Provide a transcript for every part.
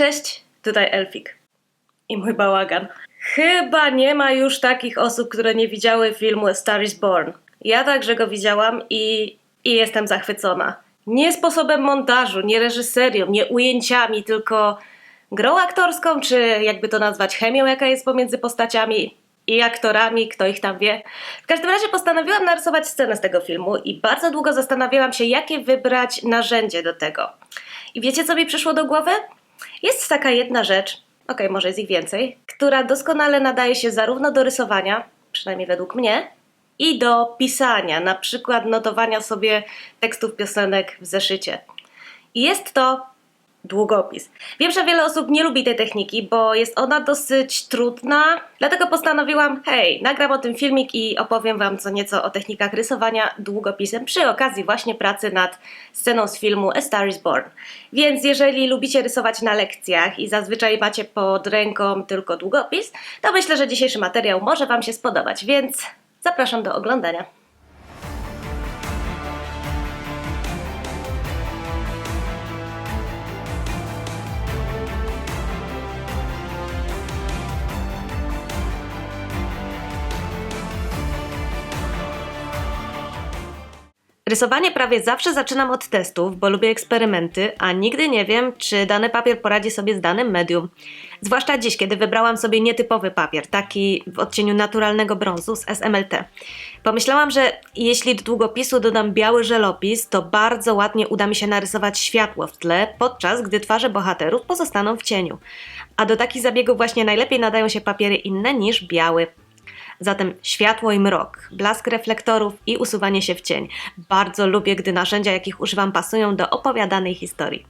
Cześć, tutaj Elfik. I mój bałagan. Chyba nie ma już takich osób, które nie widziały filmu Star is Born. Ja także go widziałam i, i jestem zachwycona. Nie sposobem montażu, nie reżyserią, nie ujęciami, tylko grą aktorską, czy jakby to nazwać, chemią, jaka jest pomiędzy postaciami i aktorami, kto ich tam wie. W każdym razie postanowiłam narysować scenę z tego filmu i bardzo długo zastanawiałam się, jakie wybrać narzędzie do tego. I wiecie, co mi przyszło do głowy? Jest taka jedna rzecz, okej, może jest ich więcej, która doskonale nadaje się zarówno do rysowania, przynajmniej według mnie, i do pisania, na przykład notowania sobie tekstów piosenek w zeszycie. I jest to długopis. Wiem, że wiele osób nie lubi tej techniki, bo jest ona dosyć trudna, dlatego postanowiłam, hej, nagram o tym filmik i opowiem Wam co nieco o technikach rysowania długopisem przy okazji właśnie pracy nad sceną z filmu A Star is Born. Więc jeżeli lubicie rysować na lekcjach i zazwyczaj macie pod ręką tylko długopis, to myślę, że dzisiejszy materiał może Wam się spodobać, więc zapraszam do oglądania. Rysowanie prawie zawsze zaczynam od testów, bo lubię eksperymenty, a nigdy nie wiem, czy dany papier poradzi sobie z danym medium. Zwłaszcza dziś, kiedy wybrałam sobie nietypowy papier, taki w odcieniu naturalnego brązu z SMLT. Pomyślałam, że jeśli do długopisu dodam biały żelopis, to bardzo ładnie uda mi się narysować światło w tle, podczas gdy twarze bohaterów pozostaną w cieniu. A do takich zabiegów właśnie najlepiej nadają się papiery inne niż biały. Zatem światło i mrok, blask reflektorów i usuwanie się w cień. Bardzo lubię, gdy narzędzia, jakich używam, pasują do opowiadanej historii.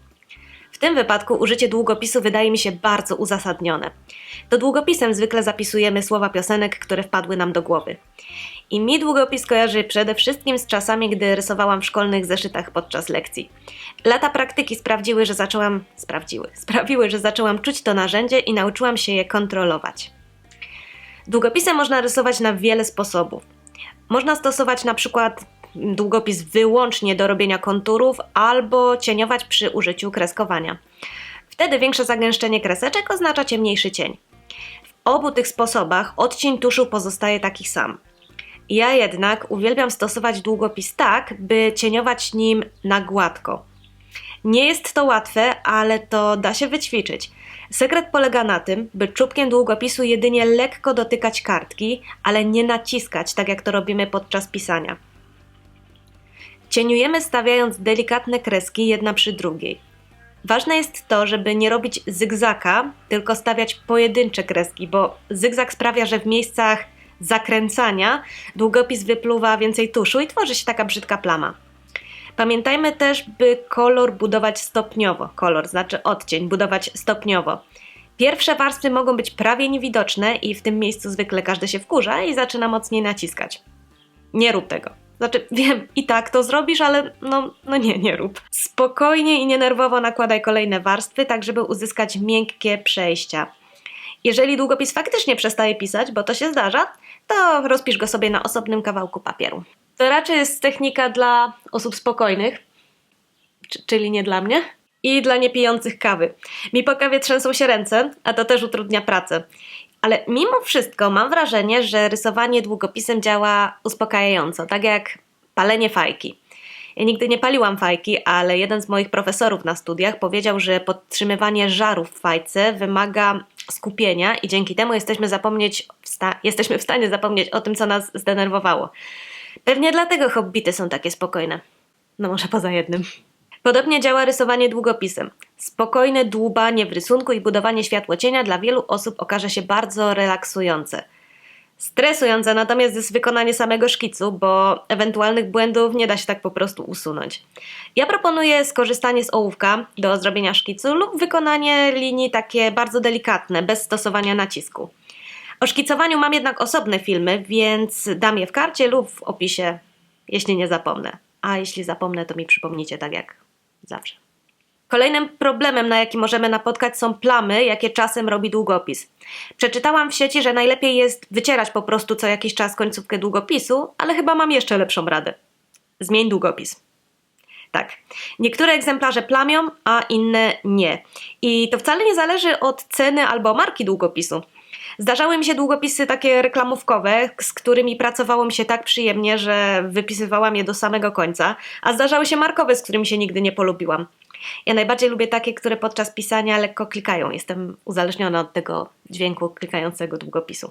W tym wypadku użycie długopisu wydaje mi się bardzo uzasadnione. Do długopisem zwykle zapisujemy słowa piosenek, które wpadły nam do głowy. I mi długopis kojarzy przede wszystkim z czasami, gdy rysowałam w szkolnych zeszytach podczas lekcji. Lata praktyki sprawdziły, że zaczęłam. sprawdziły, sprawiły, że zaczęłam czuć to narzędzie i nauczyłam się je kontrolować. Długopisem można rysować na wiele sposobów. Można stosować na przykład długopis wyłącznie do robienia konturów albo cieniować przy użyciu kreskowania. Wtedy większe zagęszczenie kreseczek oznacza ciemniejszy cień. W obu tych sposobach odcień tuszu pozostaje taki sam. Ja jednak uwielbiam stosować długopis tak, by cieniować nim na gładko. Nie jest to łatwe, ale to da się wyćwiczyć. Sekret polega na tym, by czubkiem długopisu jedynie lekko dotykać kartki, ale nie naciskać, tak jak to robimy podczas pisania. Cieniujemy stawiając delikatne kreski jedna przy drugiej. Ważne jest to, żeby nie robić zygzaka, tylko stawiać pojedyncze kreski, bo zygzak sprawia, że w miejscach zakręcania długopis wypluwa więcej tuszu i tworzy się taka brzydka plama. Pamiętajmy też, by kolor budować stopniowo. Kolor znaczy odcień, budować stopniowo. Pierwsze warstwy mogą być prawie niewidoczne i w tym miejscu zwykle każdy się wkurza i zaczyna mocniej naciskać. Nie rób tego. Znaczy, wiem, i tak to zrobisz, ale no, no nie, nie rób. Spokojnie i nienerwowo nakładaj kolejne warstwy, tak żeby uzyskać miękkie przejścia. Jeżeli długopis faktycznie przestaje pisać, bo to się zdarza, to rozpisz go sobie na osobnym kawałku papieru. To raczej jest technika dla osób spokojnych, czyli nie dla mnie, i dla niepijących kawy. Mi po kawie trzęsą się ręce, a to też utrudnia pracę. Ale mimo wszystko mam wrażenie, że rysowanie długopisem działa uspokajająco, tak jak palenie fajki. Ja nigdy nie paliłam fajki, ale jeden z moich profesorów na studiach powiedział, że podtrzymywanie żaru w fajce wymaga skupienia i dzięki temu jesteśmy, zapomnieć jesteśmy w stanie zapomnieć o tym, co nas zdenerwowało. Pewnie dlatego hobbity są takie spokojne. No może poza jednym. Podobnie działa rysowanie długopisem. Spokojne dłubanie w rysunku i budowanie światłocienia dla wielu osób okaże się bardzo relaksujące. Stresujące natomiast jest wykonanie samego szkicu, bo ewentualnych błędów nie da się tak po prostu usunąć. Ja proponuję skorzystanie z ołówka do zrobienia szkicu lub wykonanie linii takie bardzo delikatne, bez stosowania nacisku. O szkicowaniu mam jednak osobne filmy, więc dam je w karcie lub w opisie, jeśli nie zapomnę. A jeśli zapomnę, to mi przypomnijcie tak jak zawsze. Kolejnym problemem, na jaki możemy napotkać, są plamy, jakie czasem robi długopis. Przeczytałam w sieci, że najlepiej jest wycierać po prostu co jakiś czas końcówkę długopisu, ale chyba mam jeszcze lepszą radę. Zmień długopis. Tak. Niektóre egzemplarze plamią, a inne nie. I to wcale nie zależy od ceny albo marki długopisu. Zdarzały mi się długopisy takie reklamówkowe, z którymi pracowało mi się tak przyjemnie, że wypisywałam je do samego końca, a zdarzały się markowe, z którymi się nigdy nie polubiłam. Ja najbardziej lubię takie, które podczas pisania lekko klikają. Jestem uzależniona od tego dźwięku klikającego długopisu.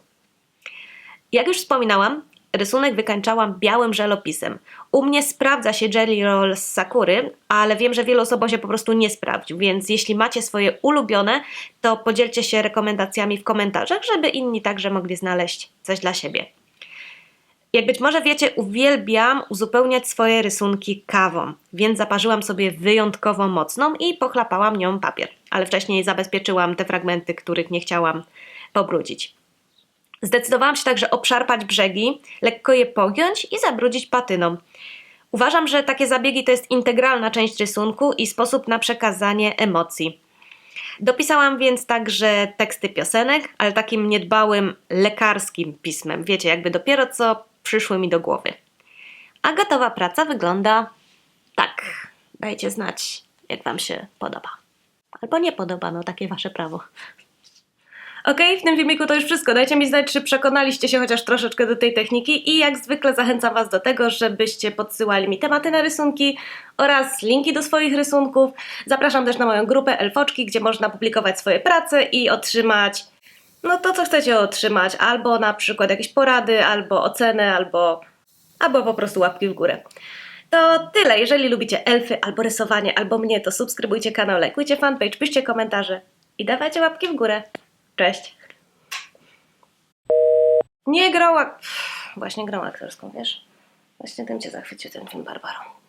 Jak już wspominałam, rysunek wykańczałam białym żelopisem. U mnie sprawdza się Jelly Roll z Sakury, ale wiem, że wielu osobom się po prostu nie sprawdził, więc jeśli macie swoje ulubione, to podzielcie się rekomendacjami w komentarzach, żeby inni także mogli znaleźć coś dla siebie. Jak być może wiecie, uwielbiam uzupełniać swoje rysunki kawą, więc zaparzyłam sobie wyjątkowo mocną i pochlapałam nią papier, ale wcześniej zabezpieczyłam te fragmenty, których nie chciałam pobrudzić. Zdecydowałam się także obszarpać brzegi, lekko je pogiąć i zabrudzić patyną. Uważam, że takie zabiegi to jest integralna część rysunku i sposób na przekazanie emocji. Dopisałam więc także teksty piosenek, ale takim niedbałym, lekarskim pismem. Wiecie, jakby dopiero co przyszły mi do głowy. A gotowa praca wygląda tak. Dajcie znać, jak Wam się podoba. Albo nie podoba, no takie Wasze prawo. Okej, w tym filmiku to już wszystko. Dajcie mi znać, czy przekonaliście się chociaż troszeczkę do tej techniki i jak zwykle zachęcam Was do tego, żebyście podsyłali mi tematy na rysunki oraz linki do swoich rysunków. Zapraszam też na moją grupę Elfoczki, gdzie można publikować swoje prace i otrzymać no to, co chcecie otrzymać, albo na przykład jakieś porady, albo ocenę, albo, albo po prostu łapki w górę. To tyle. Jeżeli lubicie elfy, albo rysowanie, albo mnie, to subskrybujcie kanał, lajkujcie fanpage, piszcie komentarze i dawajcie łapki w górę. Cześć. Nie grała... Pff, Właśnie grą aktorską, wiesz? Właśnie tym cię zachwycił ten film Barbaro.